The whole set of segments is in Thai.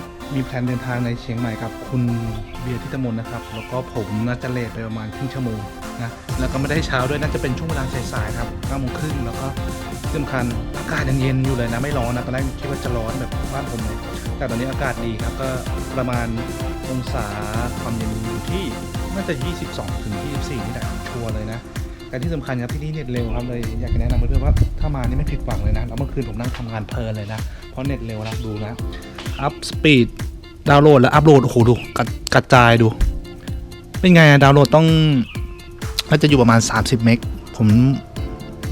นนี้มีนัดมีแพลนเดินทางในเชียงใหม่กับคุณเบียร์ทิตมนนะครับ แล้วก็ผมน่าจะเลทไปประมาณครึ่งชั่วโมงนะแล้วก็ไม่ได้เช้าด้วยน่าจะเป็นช่วงเวลาสายๆครับ9โมงครึ่งแล้วก็ที่สำคัญอากาศยังเย็นอยู่เลยนะไม่ร้อนนะตอนแรกคิดว่าจะร้อนแบบบ้านผมเลยแต่ตอนนี้อากาศดีครับก็ประมาณองศาความเย็นอยู่ที่น่าจะ 22 ถึง 24 นี่แหละชัวร์เลยนะ แต่ที่สำคัญครับที่นี่เน็ตเร็วครับเลยอยากจะแนะนำเพื่อนๆว่าถ้ามานี่ไม่ผิดหวังเลยนะแล้วเมื่อคืนผมนั่งทำงานเพลินเลยนะ เพราะเน็ตเร็วนะดูนะอัพสปีดดาวน์โหลดแล้วอัพโหลดโอ้โหดูกระกระจายดู เป็นไงอะดาวน์โหลดต้องน่าจะอยู่ประมาณ 30 เมกผม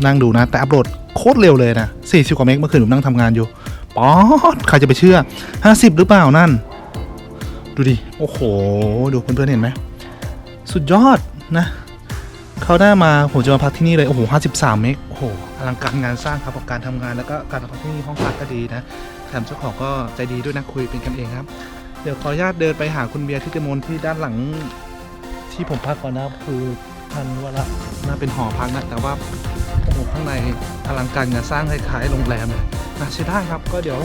นั่งดูนะ แต่อัพโหลดโคตรเร็วเลยนะ40กว่าเมกเมื่อคืนผมนั่งทำงานอยู่ป๊อดใครจะไปเชื่อ 50 หรือเปล่านั่น ดูดิ โอ้โห ดูเพื่อนๆเห็นไหม สุดยอดนะ เขาได้มาผมจะมาพักที่นี่เลย โอ้โห53เมกโอ้โหอลังการงานสร้างครับกับการทำงานแล้วก็การพักที่นี่ห้องพักก็ดีนะแถมเจ้าของก็ใจดีด้วยนะคุยเป็นกันเองครับ เดี๋ยวขออนุญาตเดินไปหาคุณเบียร์ที่เตมนที่ด้านหลังที่ผมพักก่อนนะคือทันวละน่าเป็นหอพักนะแต่ว่าโอ้โหข้างในอลังการงานสร้างคล้ายๆโรงแรมเลยนะใช่ได้ครับก็เดี๋ยว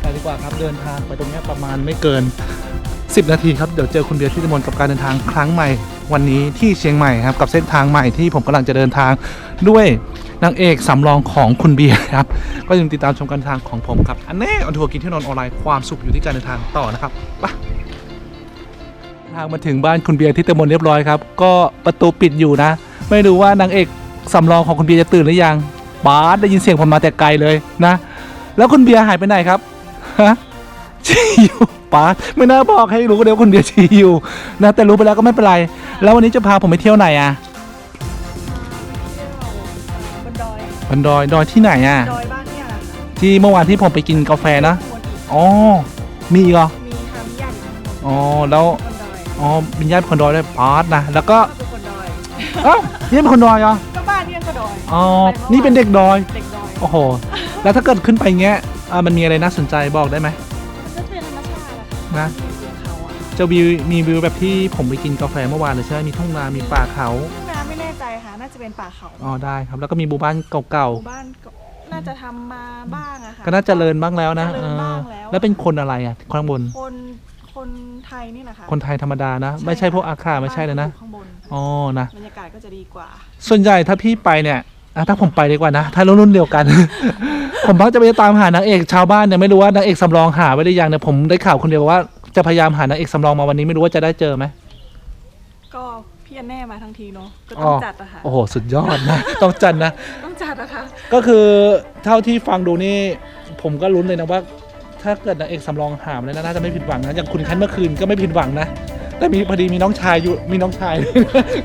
ไปดีกว่าครับเดินทางไปตรงนี้ประมาณไม่เกิน 10 นาทีครับเดี๋ยวเจอคุณเบียร์ที่เตมนกับการเดินทางครั้งใหม่ วันนี้ที่เชียงใหม่ครับกับเส้นทางใหม่ที่ผมกำลังจะเดินทางด้วยนางเอกสำรองของคุณเบียร์ครับ ก็ยังติดตามชมการทางของผมครับ อันแน่ออนทัวร์กินที่นอนออนไลน์ความสุขอยู่ที่การเดินทางต่อนะครับไปทางมาถึงบ้านคุณเบียร์ที่เตมนเรียบร้อยครับ ก็ประตูปิดอยู่นะ ไม่รู้ว่านางเอกสำรองของคุณเบียร์จะตื่นหรือยังบาสได้ยินเสียงผมมาแต่ไกลเลยนะ แล้วคุณเบียร์หายไปไหนครับฮะชีอยู่ บาสไม่น่าบอกให้รู้ก็เดี๋ยวคุณเบียร์ชีอยู่นะแต่รู้ไปแล้วก็ไม่เป็นไร แล้ววันนี้จะพาผมไปเที่ยวไหนอะบนดอยบันดอยดอยที่ไหนอะ ดอยบ้านเนี่ยแหละค่ะที่เมื่อวานที่ผมไปกินกาแฟนะข้างบนอีกอ๋อมีอีกเหรอมีค่ะมีญาติอยู่ข้างบนอ๋อแล้วบนดอยอ๋อมีญาติคนดอยด้วยปาร์ตนะแล้วก็ก็เป็นคนดอยเอ้านี่เป็นคนดอยเหรอก็บ้านเนี่ยก็ดอยอ๋อนี่เป็นเด็กดอย เด็กดอยโอ้โห แล้วถ้าเกิดขึ้นไปเงี้ยอ่ามันมีอะไรน่าสนใจบอกได้ไหม นะแหละค่ะอยู่เขาอะจะวิวมีวิวแบบที่ผมไปกินกาแฟเมื่อวานเลยใช่ไหมมีทุ่งนา มีป่าเขา ทุ่งนาไม่แน่ใจค่ะ น่าจะเป็นป่าเขาอ๋อได้ครับ แล้วก็มีหมู่บ้านเก่าหมู่บ้านก็น่าจะทำมาบ้างอะค่ะ ๆ ก็น่าจะเจริญบ้างแล้วนะเจเอริญบ้าองแล้วแล้วเป็นคนอะไรอะข้างบน คนคนไทยนี่แหละค่ะคนไทยธรรมดานะ ไม่ใช่พวกอาคาไม่ใช่เลยนะ บ้าอยู่ข้างบน อ๋อ นะ บรรยากาศก็จะดีกว่า ส่วนใหญ่ถ้าพี่ไปเนี่ย อะถ้าผมไปดีกว่านะ ถ้ารุ่นรุ่นเดียวกัน ผมมักจะไปตามหานางเอกชาวบ้านเนี่ยไม่รู้ว่านางเอกสำรองหาไว้หรือยังเนี่ยผมได้ข่าวคนเดียวว่าจะพยายามหานางเอกสำรองมาวันนี้ไม่รู้ว่าจะได้เจอไหมก็พี่อันแน่มาทั้งทีเนาะก็อ๋ต้องอจัดอะค่ะโอ้โหสุดยอดนะ ต้องจัดนะ ต้องจัดอะค่ะก็คือเท่าที่ฟังดูนี่ ผมก็ลุ้นเลยนะว่า ถ้าเกิดนางเอกสำรองหามเลยนะน่าจะไม่ผิดหวังนะอย่างคุณแคทเมื่อคืนก็ไม่ผิดหวังนะ แต่มีพอดีมีน้องชายอยู่มีน้องชาย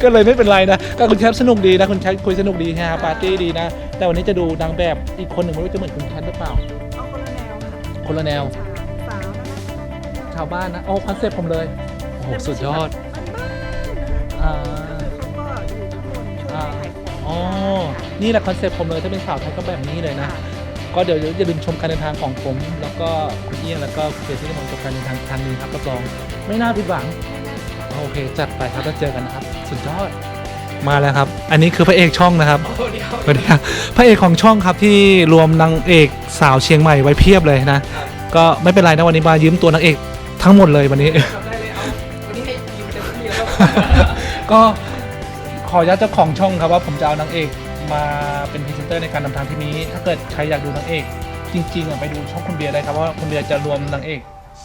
ก็เลยไม่เป็นไรนะก็คุณแคทสนุกดีนะคุณแคทคุยสนุกดีฮะปาร์ตี้ดีนะ แต่วันนี้จะดูนางแบบอีกคนหนึ่งไม่รู้จะเหมือนคุณแคทหรือเปล่า เอาคนละแนวค่ะคนละแนว สาวนะคะชาวบ้านนะโอ้คอนเซ็ปต์ผมเลยโอ้โหสุดยอดบ้านๆนะคะอ่าเขาก็อยู่ทุกคนช่วยอ่าขายของอ๋อ นี่แหละคอนเซ็ปต์ผมเลยถ้าเป็นสาวไทยก็แบบนี้เลยนะ ค่ะก็เดี๋ยวอย่าลืมชมการเดินทางของผม แล้วก็คุณเอี้ยงแล้วก็คุณเจที่กำลังจบการเดินทางครั้งนี้ครับรับรอง ไม่น่าผิดหวัง โอเค จัดไปครับแล้วเจอกันนะครับ สุดยอด มาแล้วครับ อันนี้คือพระเอกช่องนะครับสวัสดีครับพระเอกของช่องครับที่รวมนางเอกสาวเชียงใหม่ไว้เพียบเลยนะ ก็ไม่เป็นไรนะวันนี้มายืมตัวนางเอกทั้งหมดเลยวันนี้ได้เลยเอาวันนี้ให้ยืมเต็มที่แล้วก็ขออนุญาตเจ้าของช่องครับว่าผมจะเอานางเอกมาเป็นพรีเซนเตอร์ในการนำทางที่นี้ ถ้าเกิดใครอยากดูนางเอก จริงๆอะไปดูช่องคุณเบียร์ได้ครับเพราะว่าคุณเบียร์จะรวมนางเอก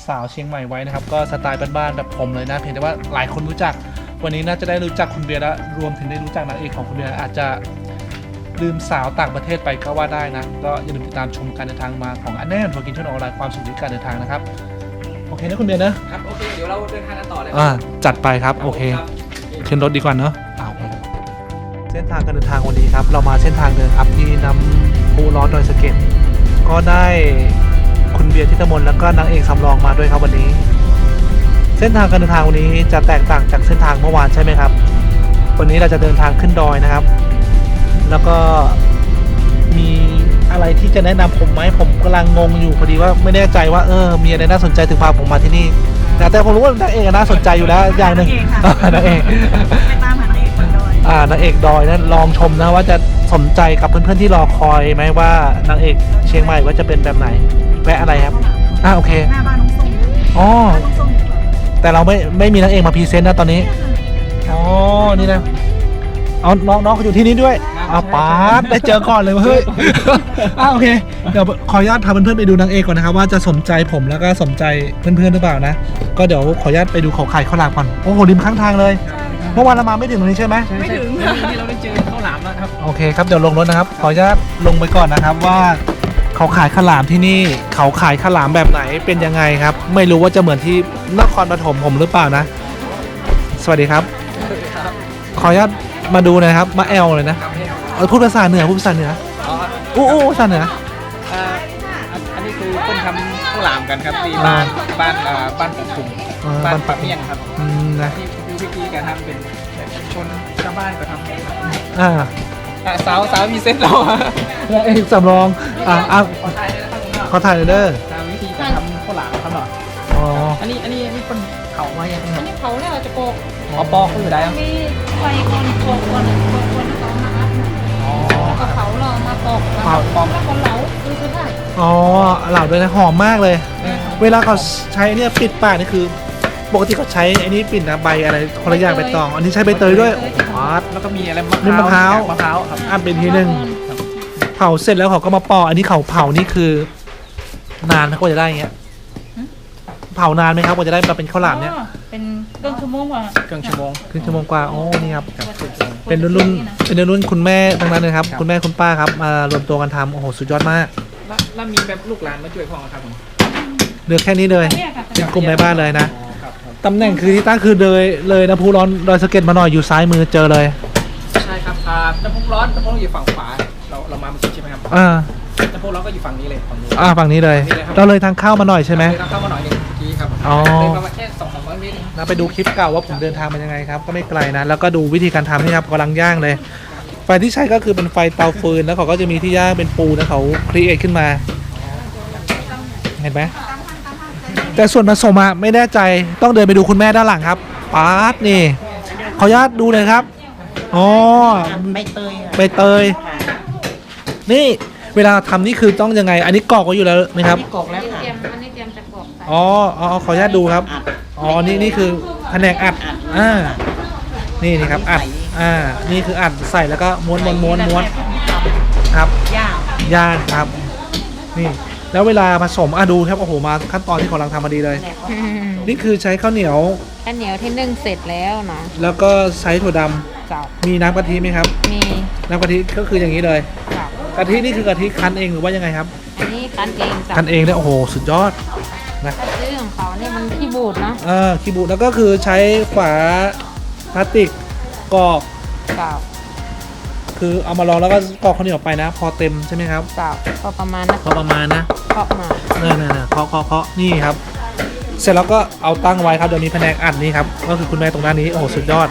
สาวเชียงใหม่ไว้นะครับ ก็สไตล์บ้านๆแบบผมเลยนะเพียงแต่ว่าหลายคนรู้จัก วันนี้น่าจะได้รู้จักคุณเบียร์แล้วรวมถึงได้รู้จักนางเอกของคุณเบียร์อาจจะลืมสาวต่างประเทศไปก็ว่าได้นะ ก็อย่าลืมติดตามชมการเดินทางมาของอันแน่นทัวร์กินทั่วออนไลน์ความสุขในการเดินทางนะครับ โอเคนะคุณเบียร์นะครับ โอเค เดี๋ยวเราเดินทางกันต่อเลยอ่าจัดไปครับโอเค รับขึ้นรถดีกว่าเนาะเอาเส้นทางการเดินทางวันนี้ครับ เรามาเส้นทางเดินอัพที่น้ำพุร้อนดอยสะเก็ดก็ได้ คุณเบียร์ทิตมนแล้วก็นางเอกสำรองมาด้วยครับวันนี้ เส้นทางการเดินทางวันนี้จะแตกต่างจากเส้นทางเมื่อวานใช่ไหมครับ วันนี้เราจะเดินทางขึ้นดอยนะครับ แล้วก็มีอะไรที่จะแนะนำผมไหมผมกำลังงงอยู่พอดีว่าไม่แน่ใจว่าเออมีอะไรน่าสนใจถึงพาผมมาที่นี่แต่แต่ผมรู้ว่านางเอกน่าสนใจอยู่แล้วอย่างหนึ่งนางเอกค่ะนางเอกไปตามหา นางเอกบนดอยอ่านางเอกดอยนั้นลองชมนะว่าจะสนใจกับเพื่อนๆที่รอคอยไหมว่านางเอกเชียงใหม่ว่าจะเป็นแบบไหนแวะอะไรครับอ่าโอเคหน้าบ้านน้องส้มอ๋อน้องส้มอยู่ก่อนแต่เราไม่ไม่มีนางเอกมาพรีเซนต์นะตอนนี้อ๋อนี่นะเอาน้องน้องเขาอยู่ที่นี่ด้วยเอาปาดได้เจอก่อนเลยเว้ยเฮ้ยอ้าวโอเคเดี๋ยวขออนุญาตพาเพื่อนๆไปดูนางเอกก่อนนะครับว่าจะสนใจผมแล้วก็สนใจเพื่อนๆหรือเปล่านะ ก็เดี๋ยวขออนุญาตไปดูเขาขายข้าวหลามก่อนโอ้โหริมข้างทางเลย เมื่อวานเรามาไม่ถึงตรงนี้ใช่ไหมไม่ถึงนี่เราได้เจอข้าวหลามแล้วครับโอเคครับเดี๋ยวลงรถนะครับ ขออนุญาตลงไปก่อนนะครับว่าเขาขายข้าวหลามที่นี่ เขาขายข้าวหลามแบบไหนเป็นยังไงครับ ไม่รู้ว่าจะเหมือนที่นครปฐมผมหรือเปล่านะ สวัสดีครับ ขออนุญาตมาดูหนะครับ มาแอลเลยนะเอาพูดภาษาเหนือพูดภาษาเหนืออ๋ออู้อู้ภาษาเหนืออ่าอันอันนี้คือเพิ่นทำข้าวหลามกันครับที่อ่าบ้านบ้านอ่าบ้านของกลุ่มอ่าบ้านบ้านปะเมี่ยงครับอืมนะที่คือวิ ธีการทำเป็นแบบชุมชนชาวบ้านก็ทำกันครับอ่าอะสาวสาวมีเส้นเราอะแล้วเอกสำรองอ่าอ่าขอถ่ายได้นะครับผมขอถ่ายหน่อยเด้อตามวิธีการทำข้าวหลามครับหน่อยอ๋ออันนี้อันนี้อันนี้เป็นเขามาอย่างไรครับนี่เขาเนี่ยจะโปกอ๋อปอเขาอยู่ได้อะมีไฟคนโปกคนโปกคนแล้วก็มาอัดอ๋อแล้วก็เขาเรามาปอกแล้วก็ปอกแล้วก็เหลาคือจะได้อ๋อเหล่าด้วยนะหอมมากเลย เวลาเขาใช้เนี่ยปิดปากนี่คือ ปกติเขาใช้ไอ้นี่ปิดนะใบอะไรคนละอย่างใบตอง อันนี้ใช้ใบเตยด้วยว้าดแล้วก็มีอะไรมีมะพร้าว มะพร้าวครับอันเป็นทีหนึ่งเผาเสร็จแล้วเขาก็มาปอกอันนี้เขาเผานี่คือ นานนะกว่าจะได้อย่างเงี้ยเผานานไหมครับกว่าจะได้มาเป็นข้าวหลามเนี่ยอ๋อเป็นเครื่องชั่วโมงกว่าเครื่องชั่วโมง ครึ่งชั่วโมงกว่าโอ้นี่ครับ เป็นรุ่นรุ่นเป็นรุ่นคุณแม่ทั้งนั้นเลยครับ คุณแม่คุณป้าครับมารวมตัวกันทำโอ้โหสุดยอดมากแล้วแล้วมีแบบลูกหลานมาช่วยพ่อครับผม เหลือแค่นี้เลยเนี่ยค่ะเป็นกลุ่มแม่บ้านเลยนะ อ๋อครับผม ตำแหน่งคือที่ตั้งคือเลยเลยนะภูร้อนดอยสะเก็ดมาหน่อยอยู่ซ้ายมือเจอเลยใช่ครับอ่าน้ำพุร้อนน้ำพุร้อนอยู่ฝั่งขวาเราเรามาเมื่อกี้ใช่ไหมครับอ่าน้ำพุร้อนก็อยู่ฝั่งนี้เลยฝั่งนี้ อ่าฝั่งนี้เลย ฝั่งนี้เลยครับ เราเลยทางเข้ามาหน่อยใช่ไหม เราเข้ามาหน่อยหนึงเมื่อกี้ครับอ๋อ เดินประมาณแค่สองสามร้อยเมตรเองนะไปดูคลิปเก่าว่าผมเดินทางเป็นยังไงครับ ก็ไม่ไกลนะ แล้วก็ดูวิธีการทำนี่ครับกำลังย่างเลย ไฟที่ใช้ก็คือเป็นไฟเตาฟืนแล้วเขาก็จะมีที่ย่างเป็นปูนะเขาครีเอทขึ้นมา เห็นไหม แต่ส่วนผสมอะไม่แน่ใจต้องเดินไปดูคุณแม่ด้านหลังครับปาร์ตนี่ขออนุญาตดูเลยครับอ๋อใบเตยอะใบเตย นี่เวลาทำนี่คือต้องยังไง อันนี้กรอกไว้อยู่แล้วไหมครับนี่กรอกแล้วค่ะเตรียมอันนี้เตรียมจะกรอกใส่อ๋ออ๋อขออนุญาตดูครับ อัดอ๋อ นี่นี่คือแผนกอัด อ่า นี่นี่ครับ อัด อ่า นี่คืออัดใส่แล้วก็ม้วนม้วนม้วนม้วนครับ ย่างย่างครับ นี่ แล้วเวลาผสมอะดูครับโอ้โหมาขั้นตอนที่กำลังทำมาดีเลยนี่คือใช้ข้าวเหนียว ข้าวเหนียวที่นึ่งเสร็จแล้วนะแล้วก็ใช้ถั่วดำเจ้ามีน้ำกะทิไหมครับ มีน้ำกะทิก็คืออย่างนี้เลยเจ้ากะทินี่คือกะทิคั้นเองหรือว่ายังไงครับอันนี้คั้นเองเจ้าคั้นเองเนี่ยโอ้โหสุดยอดถ้าซื้อของเขาเนี่ยมันขี้บูดเนาะเออคีบุแล้วก็คือใช้ฝาพลาสติกกรอกเจ้า คือเอามารองแล้วก็กรอกข้าวเหนียวไปนะ พอเต็มใช่ไหมครับเจ้าก็ประมาณนะพอประมาณนะเคาะมาเออเนี่ยเนี่ยเคาะเคาะเคาะนี่ครับ เสร็จแล้วก็เอาตั้งไว้ครับเดี๋ยวมีแผนกอัดนี่ครับก็คือคุณแม่ตรงด้านนี้โอ้โหสุดยอด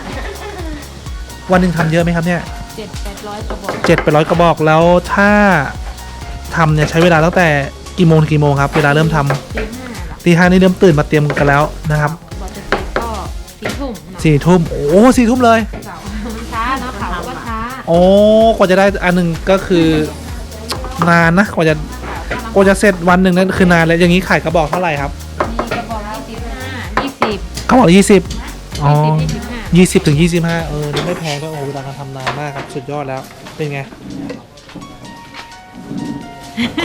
วันหนึ่งทำเยอะไหมครับเนี่ยเจ็ดแปดร้อยกระบอกเจ็ดไปร้อยกระบอกแล้วถ้าทำเนี่ยใช้เวลาตั้งแต่กี่โมงถึงกี่โมงครับเวลาเริ่มทำตีห้าหรอตีห้านี่เริ่มตื่นมาเตรียมกันแล้วนะครับกว่าจะเสร็จก็สี่ทุ่มเนาะสี่ทุ่มโอ้สี่ทุ่มเลยเจ้า โอ้กว่าจะได้อันหนึ่งก็คือนานนะกว่าจะกว่าจะเสร็จวันหนึ่งนั่นคือนานแล้วอย่างนี้ขายกระบอกเท่าไหร่ครับมีกระบอกยี่สิบห้ายี่สิบกระบอกยี่สิบอ๋อยี่สิบยี่สิบห้ายี่สิบถึงยี่สิบห้าเออนี่ไม่แพงก็โอ้โหเวลาการทำนานมากครับ สุดยอดแล้วเป็นไง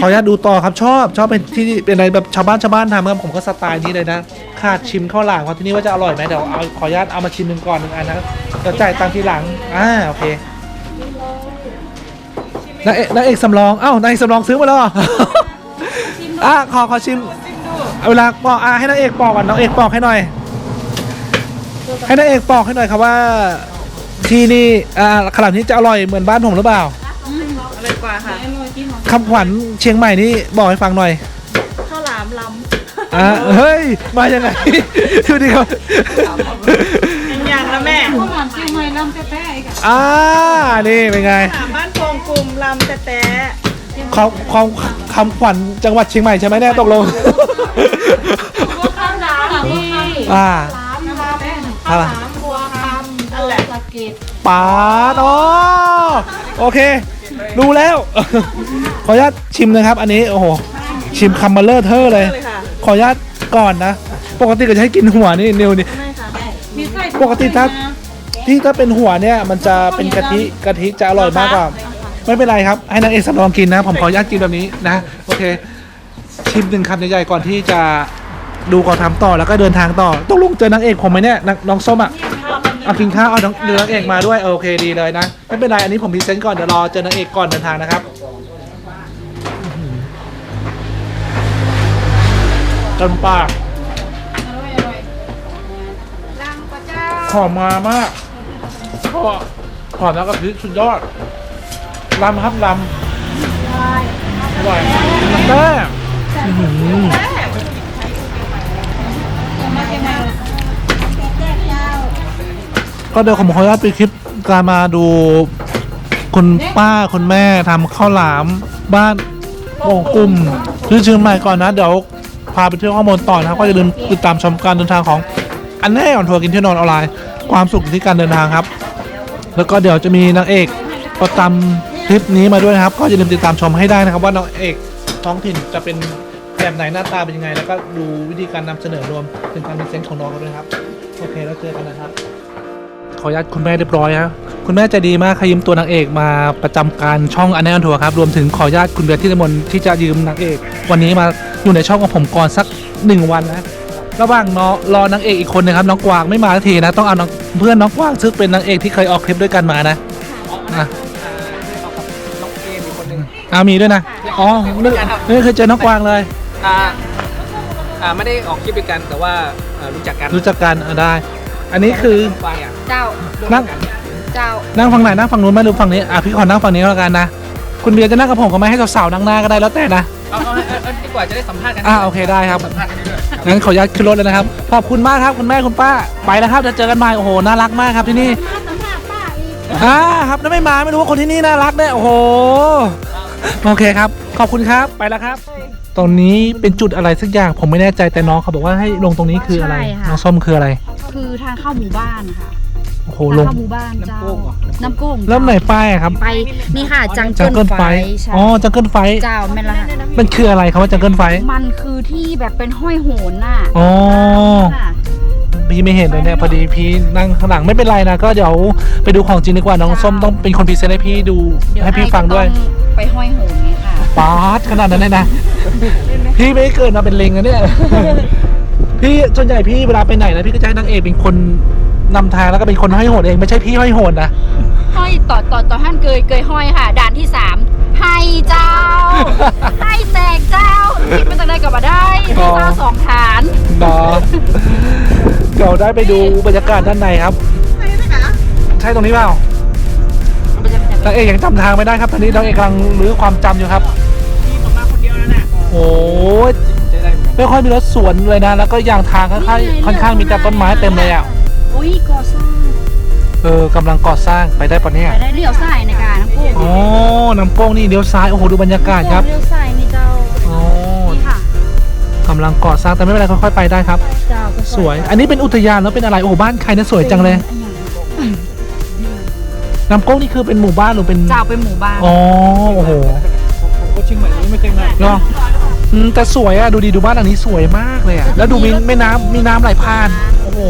ขออนุญาตดูต่อครับชอบชอบเป็นที่เป็นอะไรแบบชาวบ้านชาวบ้านทำครับผมก็สไตล์นี้เลยนะขาดชิมข้าวหลามเขาที่นี่ว่าจะอร่อยไหมเดี๋ยวเอาขออนุญาตเอามาชิมหนึ่งก่อนหนึ่งอันนะเดี๋ยวจ่ายตังค์ทีหลังอ่าโอเค นางเอกนางเอกสำรองเอ้านางเอกสำรองซื้อมาแล้วเหรอ อะขอขอชิมเอาเวลาปอกอะให้นางเอกปอกก่อนน้องเอกปอกให้หน่อย ให้นางเอกปอกให้หน่อยครับว่า ที่นี่อ่าขนาดนี้จะอร่อยเหมือนบ้านผมหรือเปล่าอะไรกว่าค่ะคำขวัญเชียงใหม่นี่บอกให้ฟังหน่อยข้าวหลามลอ่าเฮ้ยมายังไงดูดิครับำอย่างละแม่ข้าวหลามเชียงใหม่ลำแต้ๆ อีกอะอ่านี่เป็นไงถามบ้านโป่งกลุ่มลำแต่แต่เขาเขาคำขวัญจังหวัดเชียงใหม่ใช่ไหมเนี่ยตกลงข้าวหลามที่อ่า หลามนะคะแป้งข้าวหลามบัวคำนั่นแหละสะเก็ดปาดโอโอเค รู้แล้ว ขออนุญาตชิมนะครับ อันนี้ โอ้โห ชิมคำมาเลอร์เทอร์เลย เลยค่ะ ขออนุญาตก่อนนะ ปกติก็จะให้กินหัวนี่นิวนี่ ไม่ค่ะ มีไส้ปกติถ้า ที่ถ้าเป็นหัวเนี่ยมันจะเป็นกะทิกะทิจะอร่อยมากกว่าไม่เป็นไรครับ ให้นางเอกสำรองกินนะ ผมขออนุญาตกินแบบนี้นะ โอเค ชิมหนึ่งคำใหญ่ๆก่อนที่จะดูก่อนทำต่อแล้วก็เดินทางต่อต้องลุงเจอนางเอกผมไหมเนี่ยนางน้องส้มอะเอากินข้าวเอาน้องเดือนางเอกมาด้วยโอเคดีเลยนะไม่เป็นไรอันนี้ผมพรีเซนต์ก่อนเดี๋ยวรอเจอนางเอกก่อนเดินทางนะครับเต็มปากอร่อยอร่อยลังปลาเจ้าหอมมามาก ก็หอมแล้วก็พริกสุดยอดลำครับลำอร่อยแม่อื้ก็เดี๋ยวผมขออนุญาตไปคลิปการมาดูคุณป้าคุณแม่ทำข้าวหลามบ้านโป่งกลุ่มที่เชียงใหม่ก่อนนะ เดี๋ยวพาไปเที่ยวข้อมูลต่อนะครับ ก็อย่าลืมติดตามชมการเดินทางของอันแน่ออนทัวร์กินเที่ยวนอนออนไลน์ความสุขที่การเดินทางครับ แล้วก็เดี๋ยวจะมีนางเอกประจำคลิปนี้มาด้วยนะครับ ก็อย่าลืมติดตามชมให้ได้นะครับ ว่านางเอกท้องถิ่นจะเป็นแบบไหนหน้าตาเป็นยังไง แล้วก็ดูวิธีการนำเสนอรวมถึงการเป็นเซนส์ของน้องกันด้วยครับโอเคแล้วเจอกันนะครับ ขออนุญาตคุณแม่เรียบร้อยครับคุณแม่ใจดีมากขยิมตัวนางเอกมาประจำการช่องอันแนนทัวร์ครับรวมถึงขออนุญาตคุณเบียร์ที่ตมนที่จะยืมนางเอก วันนี้มาอยู่ในช่องของผมก่อนสักหนึ่งวันนะ ระหว่างรอรอนางเอกอีกคนนะครับน้องกวางไม่มาสักทีนะ ต้องเอาน้องเพื่อนน้องกวางซึ่งเป็นนางเอกที่เคยออกคลิปด้วยกันมานะอะเอากับน้องเอมอีกคนหนึ่งอามีด้วยนะอ๋อนี่นี่เคยเจอน้องกวางเลยอ่าอ่าไม่ได้ออกคลิปด้วยกันแต่ว่าอ่ารู้จักกันรู้จักกันอะได้ อันนี้คือไฟอะเจ้า นั่งเจ้า นั่งฝั่งไหนนั่งฝั่งนู้นไหมหรือฝั่งนี้อะพี่ขอนั่งฝั่งนี้ก็แล้วกันนะคุณเบียร์จะนั่งกับผมก็ไม่ให้สาวๆนั่งหน้าก็ได้แล้วแต่นะ เอาเอาเอาเอาดีกว่าจะได้สัมภาษณ์กันอ่าโอเคได้ครับ สัมภาษณ์กันด้วยงั้นขออนุญาตขึ้นรถเลยนะครับ ขอบคุณมากครับคุณแม่คุณป้า ไปแล้วครับจะเจอกันใหม่โอ้โหน่ารักมากครับที่นี่มาสัมภาษณ์ป้าอีก อ่าครับถ้าไม่มาไม่รู้ว่าคนที่นี่น่ารักแน่โอ้โหโอเคครับ ขอบคุณครับไปแล้วครับ ตรงนี้เป็นจุดอะไรสักอย่างผมไม่แน่ใจแต่น้องเขาบอกว่าให้ลงตรงนี้คืออะไรน้องส้มคืออะไร คือทางเข้าหมู่บ้านค่ะ อ้โหทางลงเข้าหมู่บ้านเจ้า น้ำกุ้งเริ่มไหนป้ายอะครับไปนี่ค่ะจังจังเกิเกิลลไฟไฟใช่อ๋อจังเกิลไฟเจ้าแม่นละค่ะมันคืออะไรครับว่าจังเกิลไฟมันคือที่แบบเป็นห้อยโหนน่ะอ๋อ ค่ะ พี่ไม่เห็นเลยเนี่ยพอดีพี่นั่งข้างหลังไม่เป็นไรนะก็เดี๋ยวไปดูของจริงดีกว่าน้องส้มต้องเป็นคนพรีเซนต์ให้พี่ดูเดี๋ยวให้พี่ฟังด้วยไอ้ก็ต้องไปห้อยโหนไงค่ะ ป๊าดขนาดนั้นเลยนะ พี่ไม่ได้เกิดมาเป็นเลงนะเนี่ย พี่ส่วนใหญ่พี่เวลาไปไหนนะพี่ก็จะให้นางเอกเป็นคน นำทางแล้วก็เป็นคนห้อยโหดเองไม่ใช่พี่ห้อยโหดนะห้อยต่อต่อต่อท่านเกยเกยห้อยค่ะ ด่านที่สามให้เจ้า ให้แตกเจ้าคิดเป็นตังได้กับมาได้ให้เจ้าสองฐานเนาะเดี๋ยวได้ไปดูบรรยากาศด้านในครับ ใช่ตรงนี้เปล่านางเอกยังจำทางไม่ได้ครับตอนนี้นางเอกกำลังรื้อความจำอยู่ครับพี่ผมมาคนเดียวแล้วน่ะโอ้ยจะได้เหมือนกันไม่ค่อยมีรถสวนเลยนะ แล้วก็อย่างทางค่อนข้างค่อนข้างมีแต่ต้นไม้เต็มเลยอะ อุ้ยก่อสร้างเออกำลังก่อสร้างไปได้ปะเนี่ย ไปได้เลี้ยวซ้ายในการน้ำกุ้งอ๋อ น้ำโป้งนี่เลี้ยวซ้าย โอ้โห ดูบรรยากาศครับ เลี้ยวซ้ายนี่เจ้าอ๋อ นี่ค่ะกำลังก่อสร้าง แต่ไม่เป็นไรค่อยๆไปได้ครับ เจ้าก็สวย อันนี้เป็นอุทยานแล้วเป็นอะไร โอ้โห บ้านใครเนี่ยสวยจังเลยอันอย่างน้ำโก้งนี่คือเป็นหมู่บ้านหรือเป็น เจ้าเป็นหมู่บ้านอ๋อ โอ้โหผมผมคนเชียงใหม่นี่ไม่เคยมาเนาะอืมแต่สวยอะดูดีดูบ้านหลังนี้สวยมากเลยอะแล้วดูมีแม่น้ำมีน้ำไหลผ่าน โอ้โห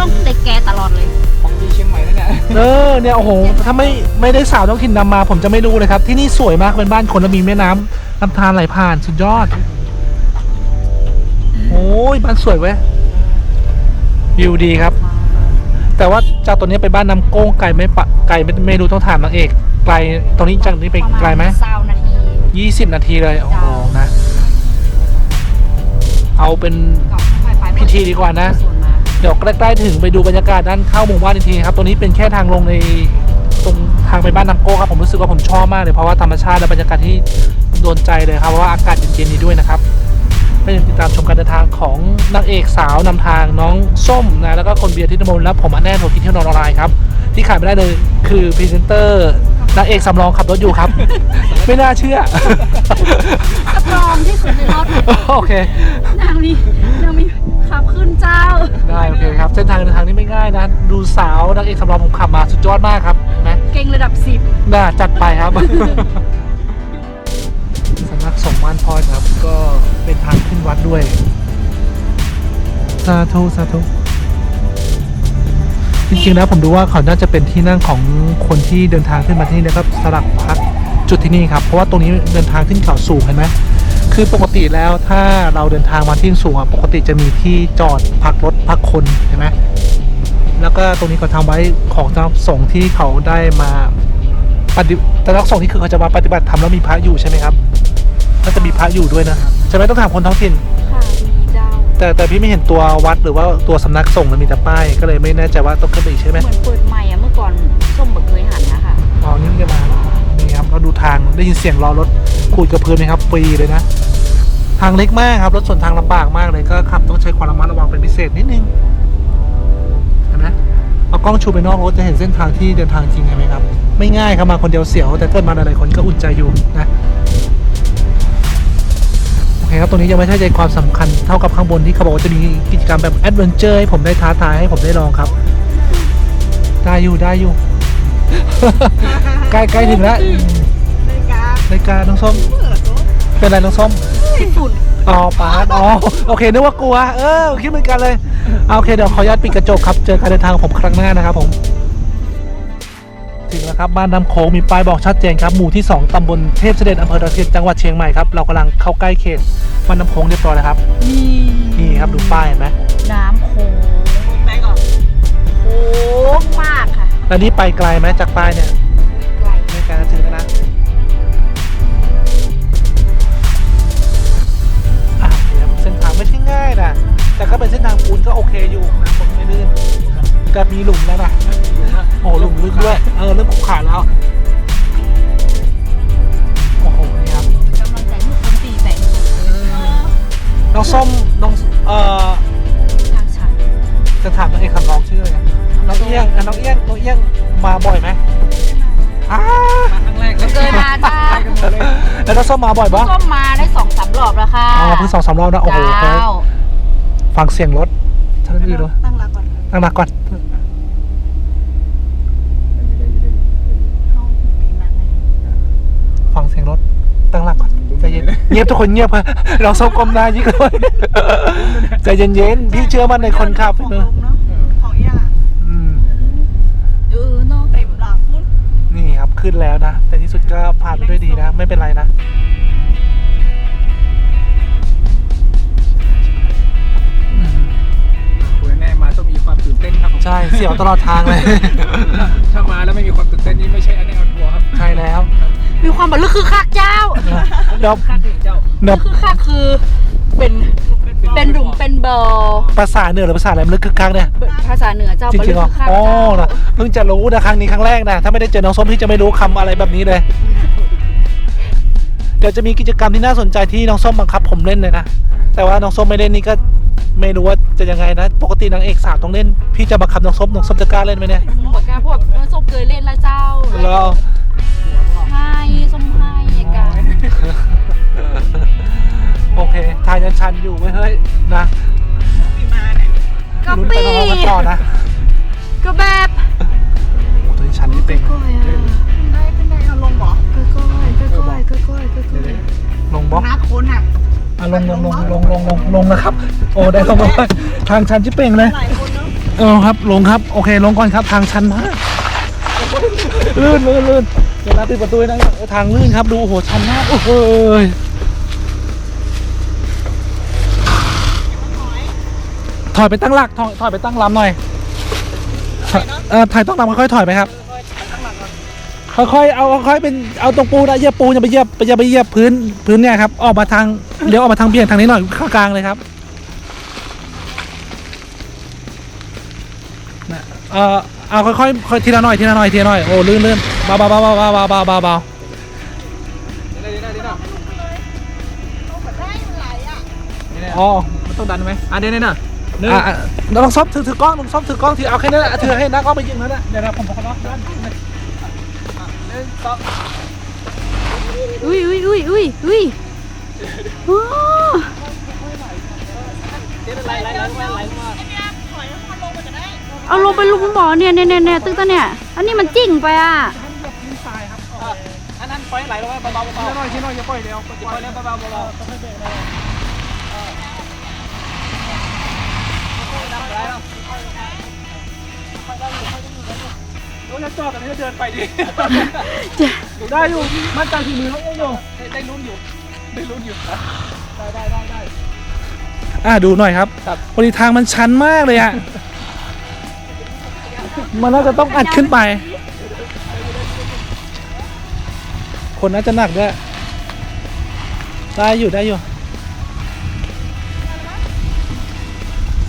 ต้องเตะแกตลอดเลย ของดีเชียงใหม่นั่นเนี่ยเออเนี่ยโอ้โหถ้าไม่ไม่ได้สาวท้องถิ่นนำมาผมจะไม่รู้เลยครับ ที่นี่สวยมากเป็นบ้านคนแล้วมีแม่น้ำลำธารไหลผ่านสุดยอด โอ้ยบ้านสวยเว้ยวิวดีครับ แต่ว่าจากตรงนี้ไปบ้านน้ำโก้งไกลไหม่ปะไกลไม่ไม่รู้ต้องถามนางเอกไกลตรงนี้จากนี้ไปประมาณไกลไหมเศร้านาทียี่สิบนาทีเลยโอ้โหนะ เอาเป็นก่อนค่อยไปพิธีดีกว่านะส่วนมา เดี๋ยวใกล้ๆถึงไปดูบรรยากาศด้านเข้าหมู่บ้านอีกทีครับตรงนี้เป็นแค่ทางลงในตรงทางไปบ้านน้ำโก้ครับผมรู้สึกว่าผมชอบมากเลยเพราะว่าธรรมชาติและบรรยากาศที่โดนใจเลยครับเพราะว่าอากาศเย็นๆนี้ด้วยนะครับไม่ติดตามชมการเดินทางของนางเอกสาวนำทางน้องส้มนะแล้วก็คนเบียร์ที่นมนและผมอันแน่โทรกินเที่ยวนอนออนไลน์ครับที่ขาดไม่ได้เลยคือพรีเซนเตอร์นางเอกสำรองขับรถอยู่ครับ ไม่น่าเชื่อกระปรองที่สุดในรถโอเคนางมีนางมี ขับขึ้นเจ้า ได้โอเคครับ เส้นทางเดินทางนี้ไม่ง่ายนะ ดูสาวนางเอกสำรองผมขับมาสุดยอดมากครับเห็นไหมเก่งระดับสิบน่าจัดไปครับสำนักสงฆ์บ้านพอดครับ ก็เป็นทางขึ้นวัดด้วยสาธุสาธุจริงๆแล้วผมดูว่าเขาน่าจะเป็นที่นั่งของคนที่เดินทางขึ้นมาที่นี่แล้วก็สลักพักจุดที่นี่ครับ เพราะว่าตรงนี้เดินทางขึ้นเขาสูงเห็นไหม คือปกติแล้วถ้าเราเดินทางมาที่สูงอะปกติจะมีที่จอดพักรถพักคนเห็นไหมแล้วก็ตรงนี้เขาทำไว้ของเจ้าสงฆ์ที่เขาได้มาปฏิแต่ลักษณ์นี่คือเขาจะมาปฏิบัติธรรมแล้วมีพระอยู่ใช่ไหมครับก็จะมีพระอยู่ด้วยนะใช่ไหมต้องถามคนท้องถิ่นค่ะมีเจ้าแต่แต่พี่ไม่เห็นตัววัดหรือว่าตัวสำนักสงฆ์มันมีแต่ป้ายก็เลยไม่แน่ใจว่าต้องขึ้นไปอีกใช่ไหมเหมือนเปิดใหม่อะเมื่อก่อนส้มเบิกเคยหันนะคะอ๋อนี่มันจะมานี่ครับเรา ดูทางได้ยินเสียงล้อรถขูดกระเพื่อมไหมครับฟรีเลยนะ ทางเล็กมากครับรถส่วนทางลำบากมากเลยก็ขับต้องใช้ความระมัดระวังเป็นพิเศษนิดนึงเห็นไหมเอากล้องชูไปนอกรถจะเห็นเส้นทางที่เดินทางจริงไหมครับ ไม่ง่ายครับมาคนเดียวเสียว แต่เกิดมาหลายๆคนก็อุ่นใจอยู่นะโอเคครับตรงนี้ยังไม่ใช่ใจความสำคัญเท่ากับข้างบนที่เขาบอกว่าจะมีกิจกรรมแบบแอดเวนเจอร์ให้ผมได้ท้าทายให้ผมได้ลองครับ ได้อยู่ได้อยู่ ใกล้ใกล้ถึงแล้ว การายการน้องส้มเมื่อโต๊ะเป็นไรน้องส้มที่ฝุ่นอ๋อปาดอ๋อ โอเค นึกว่ากลัว เออ คิดเหมือนกันเลยเอาโอเค เดี๋ยวขออนุญาตปิดกระจกครับ เจอการเดินทางของผมครั้งหน้านะครับผม ถึงแล้วครับ บ้านน้ำโขงมีป้ายบอกชัดเจนครับ หมู่ที่ 2 ตำบลเทพเสด็จอำเภอตะเกียบจังหวัดเชียงใหม่ครับ เรากำลังเข้าใกล้เขตบ้านน้ำโขงเรียบร้อยแล้วครับนี่นี่ครับดูป้ายเห็นไหมน้ำโขงไหนก่อนโค้งมากค่ะ แล้วนี่ไปไกลไหมจากป้ายเนี่ย ไกล ไม่ไกลนะถึงแล้วนะ แต่ก็เป็นเส้นทางปูนก็โอเคอยู่นะผมไม่ลื่นก็มีหลุมแล้วนะโอ้หลุมลึกด้วย เออเริ่มขรุขระแล้ว โอ้โหนี่ครับกำลังใจลูกคนตีแต่น้องส้มน้องเอ่อทางชันจะถามน้องเอกคำร้องชื่ออะไรนะน้องเอี้ยงอะน้องเอี้ยงน้องเอี้ยงมาบ่อยไหมอ้ามาครั้งแรกเลยเคยมาจ้าไปกันหมดเลยแล้วน้องส้มมาบ่อยปะส้มมาได้สองสามรอบแล้วค่ะอ๋อเพิ่งสองสามรอบนะโอ้โหเจ้า ฟังเสียงรถท่านอื่นด้วยตั้งหลักก่อนตั้งหลักก่อนห้องปีนังเลยฟังเสียงรถตั้งหลักก่อนใจเย็นเงียบทุกคนเงียบค่ะเราส้มกลมหน้ายิ่งเลยใจเย็นๆพี่เชื่อมั่นในคนขับของเนลอะงเนาะของเอี้ยอะอืมเออเนาะเต็มหลังพุ่นนี่ครับขึ้นแล้วนะ แต่ที่สุดก็ผ่านไปด้วยดีนะ ไม่เป็นไรนะ ใช่เสียวตลอดทางเลย ถ้ามาแล้วไม่มีความตื่นเต้นนี่ไม่ใช่อันแน่ออนทัวร์ครับใช่แล้ว มีความแบบลึกคือคักเจ้าเดี๋ยว คาดถึงเจ้าเดี๋ลึยวกคือคักคือเป็นเป็นหลุมเป็นบ่อภาษาเหนือหรือภาษาอะไรมันลึกคึกคักเนี่ย ภาษาเหนือเจ้าจบ่ริลึงกๆเหรอคือคักอ๋อเจ้านะเพิ่งจะรู้นะครั้งนี้ครั้งแรกนะ ถ้าไม่ได้เจอน้องส้มพี่จะไม่รู้คำอะไรแบบนี้เลย เดี๋ยวจะมีกิจกรรมที่น่าสนใจที่น้องส้มบังคับผมเล่นเลยนะ แต่ว่าน้องส้มไม่เล่นนี่ก็ ไม่รู้ว่าจะยังไงนะ ปกตินางเอกสาวต้องเล่น พี่จะบังคับน้องส้มน้องส้มจะกล้าเล่นไหมเนี่ยปากกาพวกน้องส้มเคยเล่นแล้วเจ้าแล้วให้ส้มให้ยกันโอเค ทายชันๆอยู่ไว้ยเฮ้ยนะปีมาเนี่ยก็ลุ้นไปปีพร้อมๆกันต่อนะก็แบบโอ้ตัวนี้ชันนี่เป่งก้อยอะขึ้นได้ขึ้นได้เอาลงเหรอก้อยก้อยก้อยก้อยก้อยก้อยก้อยลงบล็อกนักคนอะ อะลงลงลงลงลงลงลงนะครับ โอ้ได้ลงแล้วทางชันชิเป่งเลยลายคนเออครับลงครับโอเคลงก่อนครับ ทางชันมากลื่นลื่นลื่นเวเราปิดประตูนะทางลื่นครับดูโอ้โหชันมากโอ้โหยถอยไปตั้งหลักถอยถอยไปตั้งลำหน่อยถอยเออถ่ายต้องลำค่อยๆถอยไปครับ ค่อยๆเอาค่อยๆเป็นเอาตรงปูนะเหยียบปูอย่าไปเหยียบอย่าไปเหยียบพื้นพื้นเนี่ยครับออกมาทางเลี้ยวออกมาทางเบี่ยงทางนี้หน่อยเข้ากลางเลยครับนะเออเอาค่อยๆค่อยทีละหน่อยทีละหน่อยทีละหน่อยโอ้ลื่นลื่นเบาเบาเบาเบาเบาเบาเบาเบาเบาเดี๋ยวๆเดี๋ยวๆเดี๋ยวได้หลายอะๆอ๋อมันต้องดันไหมอะเดี๋ยวเดี๋ยวๆหนึ่งอะอะเราลองซ้อมถือถือกล้องลองซ้อมถือกล้องถือเอาแค่นั้นแหละถือให้นักกล้องไปยิงนั่นแหละเดี๋ยวนะผมขอร้องด้าน นึ่งสองอุ้ยอุ้ยอุ้ยอุ้ยอุ้ยโอ้เดี๋ยวไหลไหลไหลลงมาไหลลงมาเอาลงไปลุมบ่อเนี่ยเนี่ยเนี่ยตึ้งตะเนี่ย อันนี้มันจริงไปอะอันนั้นปล่อยไหลลงมาเบาๆเบาๆทีละหน่อยทีละหน่อยอย่าปล่อยเร็วปล่อยแล้วเบาๆเบาๆต้องให้เบรกเลยไหลแล้ว รถจะจอดกันให้เดินไปดิได้อยู่มั่นใจที่มือเขาเองอยู่ได้ได้ลุ้นอยู่ได้ลุ้นอยู่ได้ได้ได้ได้อ่าดูหน่อยครับครับ พอดีทางมันชันมากเลยอะมันน่าจะต้องอัดขึ้นไป คนน่าจะหนักด้วยได้อยู่ได้อยู่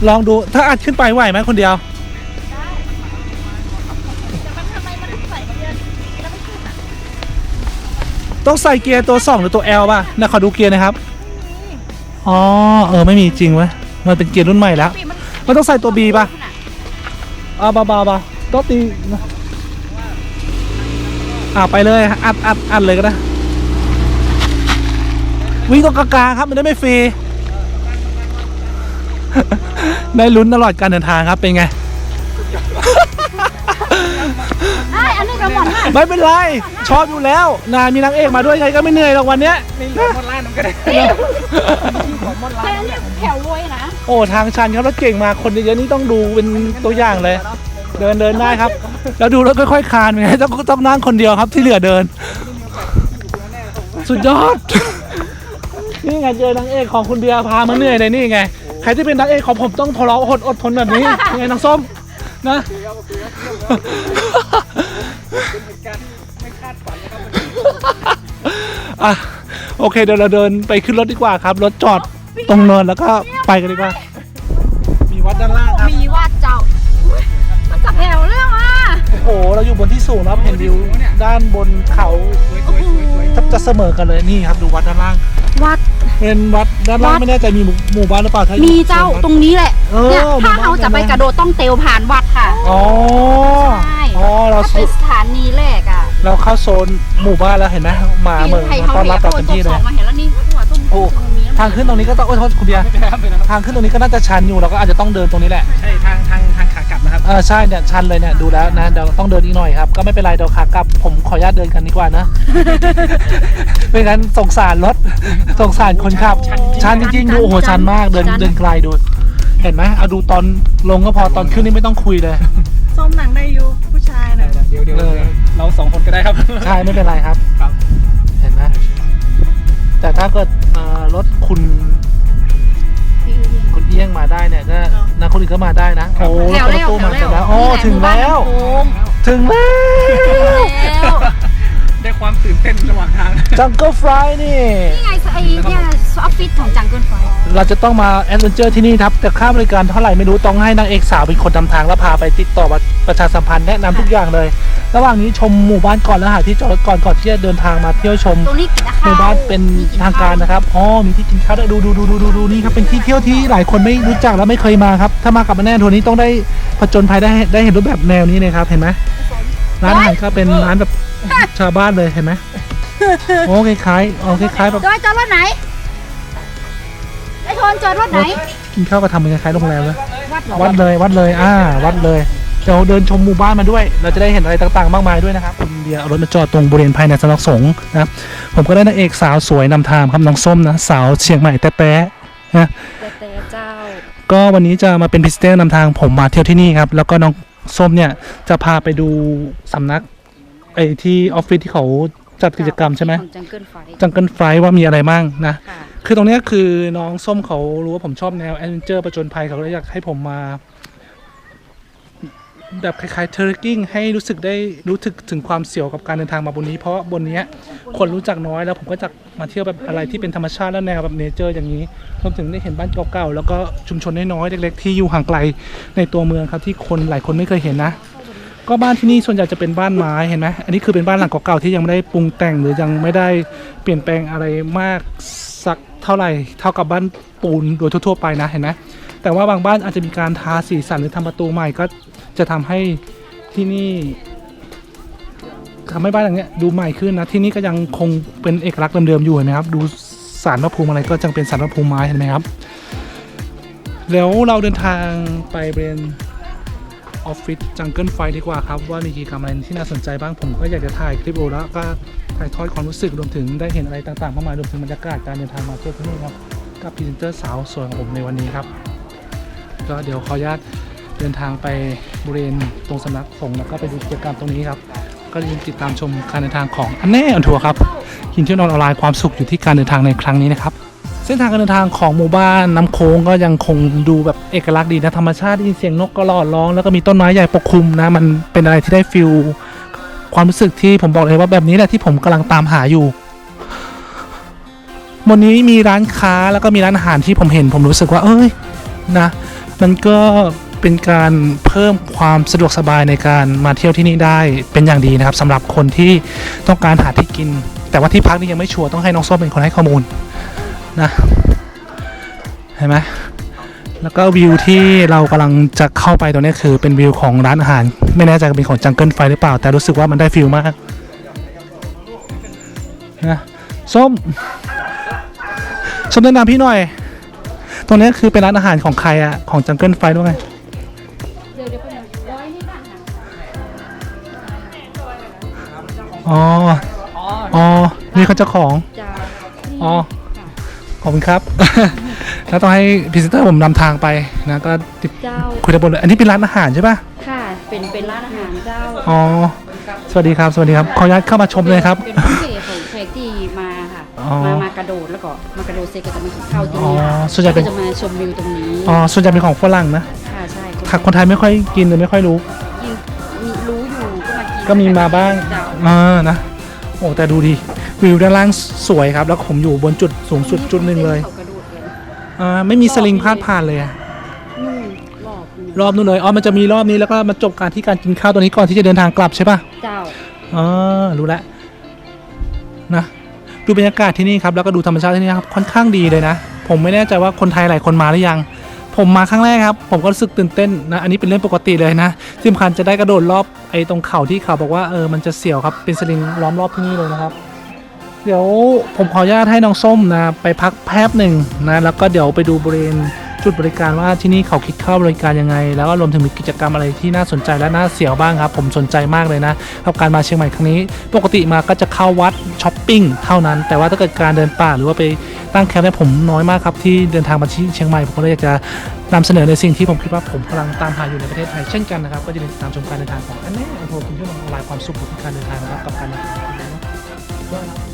ลองดูถ้าอัดขึ้นไปไหวไหมคนเดียว ต้องใส่เกียร์ตัว 2 หรือตัว L ป่ะนะขอดูเกียร์หนะครับ อ๋อ เออ ไม่มีจริงเว้ยมันเป็นเกียร์รุ่นใหม่แล้ว มันต้องใส่ตัว B ป่ะอ่าเบาๆเบาต้องตีอ่าไปเลย อัดอัดอัดเลยก็ได้ วิ่งตรงกลางๆครับ มันได้ไม่ฟรี ได้ลุ้นตลอดการเดินทางครับ เป็นไงไอ้อันนี้กระหม่อมน่ะ ไม่เป็นไรชอบอยู่แล้วนายมีนางเอกมาด้วยใครก็ไม่เหนื่อยหรอกวันเนี้ยนี่ขอมดล้านมันก็ได้ขอมดล้าแต่นอันนี้แถวรวยนะโอ้ทางชันครับรถเก่งมาคนเยอะๆนี่ต้องดูเป็นตัวอย่างเลย เดินเดินได้ครับ แล้วดูแล้วค่อยๆคลานไปไงต้องต้องนั่งคนเดียวครับที่เหลือเดิน สุดยอดนี่ไงเจอนางเอกของคุณเบียร์พามาเหนื่อยเลยนี่ไงใครที่เป็นนางเอกของผมต้องทรอดอดทนแบบนี้ยังไงนางส้มนะ อะโอเคเดี๋ยวเราเดินไปขึ้นรถดีกว่าครับ รถจอดตรงเนินแล้วก็ไปกันดีกว่า มีวัดด้านล่างครับ มีว่าเจ้าอุ๊ยมันจับแถวเรื่องอะโอ้โห เราอยู่บนที่สูงแล้วเห็นวิวด้านบนเขาสวยสวยสวยสวยจะจะเสมอกันเลยนี่ครับดูวัดด้านล่าง วัด เป็นวัดด้านล่างวัด ไม่แน่ใจมีหมู่หมู่บ้านหรือเปล่าถ้าอยู่มีเจ้าตรงนี้แหละเออเนี่ยหมู่ถ้าบ้านเราจะไปกระโดดต้องเตลผ่านวัดค่ะ อ๋อ ใช่ อ๋อเราถ้าเป็นสถานีแรกอะ เราเข้าโซนหมู่บ้านแล้วเห็นไหมมาเหมือนไทยมาเขาต้อนเห็รับนเราโอ้เต็มตัวที่สเลอยงมาเห็นแล้วนี่หัวตรงโอ้ตรงนี้ทางขึ้นตรงนี้ก็ต้องโอ้ยโทษคุณเบียร์ไม่เป็นไรครับไม่เป็นไรครับทางขึ้นตรงนี้ก็น่าจะชันอยู่เราก็อาจจะต้องเดินตรงนี้แหละใช่ทางทางทางขากลับนะครับเออใช่เนี่ยชันเลยเนี่ยดูแล้วนะเดี๋ยวต้องเดินอีกหน่อยครับก็ไม่เป็นไรเดี๋ยวขากลับผมขออนุญาตเดินกันดีกว่านะไม่งั้นสงสารรถสงสารคนขับชันจริงๆดูโอ้โหชันมากเดินเดินไกลดู เห็นไหมเอาดูตอนลงก็พอตอนขึ้นนี่ไม่ต้องคุยเลย เออเราสองคนก็ได้ครับ ใช่ไม่เป็นไรครับ ครับ เห็นไหมแต่ถ้าเกิดเอ่อรถคุณคุณเอี้ยงมาได้เนี่ยก็นะคนอื่นก็มาได้นะโอ้แถวรถแล้วตู้แถมาวเสร็จแล้แล้ววโอ้ถึงแล้ว ถึงแล้ว แล้วได้ความตื่นเต้นระหว่างทาง จังเกิลฟลายนี่ นี่ไงไอ้เนี่ยออฟฟิศของจังเกิลไฟ เราจะต้องมาแอดเวนเจอร์ที่นี่ครับแต่ค่าบริการเท่าไหร่ไม่รู้ต้องให้นางเอกสาวเป็นคนนำทางแล้วพาไปติดต่อประชาสัมพันธ์แนะนำทุกอย่างเลย ระหว่างนี้ชมหมู่บ้านก่อนแล้วหาที่จอดรถก่อนก่อนที่จะเดินทางมาเที่ยวชม ตรงนี้กินข้าวหมู่บ้านเป็นทางการนะครับ อ๋อ มีที่กินข้าวด้วยดูดูดูดูดูดูนี่ครับ เป็นที่เที่ยวที่หลายคนไม่รู้จักและไม่เคยมาครับ ถ้ามากับมาแน่ทัวร์นี้ต้องได้ผจญภัยได้ได้เห็นรูปแบบแนวนี้เลยครับ เห็นไหมร้านอาหารก็เป็นร้านแบบชาวบ้านเลย เห็นไหมโอ้คล้ายๆอ๋อคล้ายๆแบบจอยจอดรถไหนไอ้ทนจอดรถไหน กินข้าวก็ทำเป็นคล้ายๆโรงแรมเลยวัดเหรอวัดเลยวัดเลยอ่า วัดเลยเดี๋ยวเดินชมหมู่บ้านมาด้วย เราจะได้เห็นอะไรต่างๆ มากมายด้วยนะครับคุณเบียร์เอารถมาจอดตรงบริเวณภายในสำนักสงฆ์นะครับผมก็ได้นางเอกสาวสวยนำทางครับน้องส้มนะสาวเชียงใหม่แต๊ะๆนะแต่แต่เจ้า ก็วันนี้จะมาเป็นพิสเตอร์นำทางผมมาเที่ยวที่นี่ครับ แล้วก็น้องส้มเนี่ยจะพาไปดูสำนักไอ้ที่ออฟฟิศที่เขาจัดกิจกรรมใช่ไหมของจังเกิลไฟจังเกิลไฟว่ามีอะไรบ้างนะ ค่ะ คือตรงนี้คือน้องส้มเขารู้ว่าผมชอบแนวแอดเวนเจอร์ประจนภัยเขาเลยอยากให้ผมมา แบบคล้ายๆเทอร์กิ้งให้รู้สึกได้รู้สึกถึงความเสี่ยวกับการเดินทางมาบนนี้ เพราะบนนี้คนรู้จักน้อยแล้วผมก็จะมาเที่ยวแบบอะไรที่เป็นธรรมชาติและแนวแบบเนเจอร์อย่างนี้รวมถึงได้เห็นบ้านเก่าๆแล้วก็ชุมชนน้อยๆเล็กๆที่อยู่ห่างไกลในตัวเมืองครับที่คนหลายคนไม่เคยเห็นนะก็บ้านที่นี่ส่วนใหญ่จะเป็นบ้านไม้เห็นไหมอันนี้คือเป็นบ้านหลังเก่าๆที่ยังไม่ได้ปรุงแต่งหรือยังไม่ได้เปลี่ยนแปลงอะไรมากสัก เท่าไหร่เท่ากับบ้านปูนโดยทั่วๆไปนะเห็นไหมแต่ว่าบางบ้านอาจจะมีการทาสีสันหรือทำประตูใหม่ก็จะทำให้ที่นี่ทำให้บ้านหลังเนี้ยดูใหม่ขึ้นนะที่นี่ก็ยังคงเป็นเอกลักษณ์เดิมๆอยู่เห็นไหมครับ ดูสารพระภูมิอะไรก็จังเป็นสารพระภูมิไม้เห็นไหมครับ แล้วเราเดินทางไปบริเวณ ออฟฟิศจังเกิลไฟดีกว่าครับ ว่ามีกิจกรรมอะไรที่น่าสนใจบ้างผมก็อยากจะถ่ายคลิปโอแล้วก็ถ่ายทอดความรู้สึกรวมถึงได้เห็นอะไรต่างๆมากมายรวมถึงบรรยากาศการเดินทางมาเที่ยวที่นี่ครับกับพรีเซนเตอร์สาวสวยของผมในวันนี้ครับ ก็เดี๋ยวขออนุญาตเดินทางไปบริเวณตรงสำนักสงฆ์แล้วก็ไปดูกิจกรรมตรงนี้ครับ ก็ย่าลืมติดตามชมการเดินทางของอันแน่อันทัวร์ครับหินเที่ยวนอนออนไลน์ความสุขอยู่ที่การเดินทางในครั้งนี้นะครับ เส้นทางการเดินทางของหมู่บ้านน้ำโค้งก็ยังคงดูแบบเอกลักษณ์ดีนะธรรมชาติได้ยินเสียงนกกระรอดร้อง แล้วก็มีต้นไม้ใหญ่ปกคลุมนะ มันเป็นอะไรที่ได้ฟิลความรู้สึกที่ผมบอกเลยว่าแบบนี้แหละที่ผมกำลังตามหาอยู่วันนี้มีร้านค้าแล้วก็มีร้านอาหารที่ผมเห็น ผมรู้สึกว่า เอ้ยนะ มันก็เป็นการเพิ่มความสะดวกสบายในการมาเที่ยวที่นี่ได้เป็นอย่างดีนะครับสำหรับคนที่ต้องการหาที่กิน แต่ว่าที่พักนี่ยังไม่ชัวร์ต้องให้น้องส้มเป็นคนให้ข้อมูล นะ เห็นไหมแล้วก็วิวที่เรากำลังจะเข้าไปตรงนี้คือเป็นวิวของร้านอาหาร ไม่แน่ใจเป็นของจังเกิลไฟหรือเปล่า แต่รู้สึกว่ามันได้ฟิลมากนะส้มส้มแนะนำพี่หน่อย ตรงนี้คือเป็นร้านอาหารของใครอะของจังเกิลไฟด้วยไงอ๋อ อ๋อ นี่เขาเจ้าของ อ๋อ ขอบคุณครับ แล้วต้องให้พรีเซนเตอร์ผมนำทางไปนะก็ติดเจ้าคุยได้บนเลยอันนี้เป็นร้านอาหารใช่ป่ะค่ะ เป็นเป็นร้านอาหารเจ้าอ๋อสวัสดีครับสวัสดีครับขออนุญาตเข้ามาชมเลยครับ เป็นผู้เสของแขกที่มาค่ะอ๋อ มามากระโดดแล้วก็มากระโดดเสร็จก็จะมากินข้าวที่อ๋อนี่ค่ะส่วนใหญ่เป็นก็จะมาชมวิวตรงนี้อ๋อส่วนใหญ่เป็นของฝรั่งนะค่ะใช่ค่ะคนไทยไม่ค่อยกินหรือไม่ค่อยรู้กินมีรู้อยู่ก็มากินก็มีมาบ้างเจ้า อ่านะโอ้แต่ดูดี วิวด้านล่างสวยครับ แล้วผมอยู่บนจุดสูงสุดจุดหนึ่งเลยขากระโดดเลยอ่าไม่มีสลิงพาดผ่านเลยอะนู่นรอบนู่นรอบนู้นเลยอ๋อมันจะมีรอบนี้แล้วก็มาจบการที่การกินข้าวตัวนี้ก่อนที่จะเดินทางกลับใช่ป่ะเจ้า อ๋อรู้แล้วนะดูบรรยากาศที่นี่ครับแล้วก็ดูธรรมชาติที่นี่ครับค่อนข้างดีเลยนะ ผมไม่แน่ใจว่าคนไทยหลายคนมาหรือยัง ผมมาครั้งแรกครับ ผมก็รู้สึกตื่นเต้นนะอันนี้เป็นเรื่องปกติเลยนะที่สำคัญจะได้กระโดดรอบไอ้ตรงเขาที่เขาบอกว่าเออมันจะเสียวครับเป็นสลิงล้อมรอบที่นี่เลยนะครับ เดี๋ยวผมขออนุญาตให้น้องส้มนะไปพักแป๊บหนึ่งนะแล้วก็เดี๋ยวไปดูบริเวณจุดบริการว่าที่นี่เขาคิดค่าบริการยังไง แล้วก็รวมถึงมีกิจกรรมอะไรที่น่าสนใจและน่าเสียวบ้างครับ ผมสนใจมากเลยนะกับการมาเชียงใหม่ครั้งนี้ ปกติมาก็จะเข้าวัดช้อปปิ้งเท่านั้น แต่ว่าถ้าเกิดการเดินป่าหรือว่าไปตั้งแคมป์เนี่ยผมน้อยมากครับที่เดินทางมาที่เชียงใหม่ผมก็เลยอยากจะนำเสนอในสิ่งที่ผมคิดว่าผมกำลังตามหาอยู่ในประเทศไทยเช่นกันนะครับก็จะติดตามชมการเดินทางของอันแน่อันโทรคุณช่วยลงออนไลน์ความสุขของการเดินทางนะครับกับการเดินทางของคุณนะ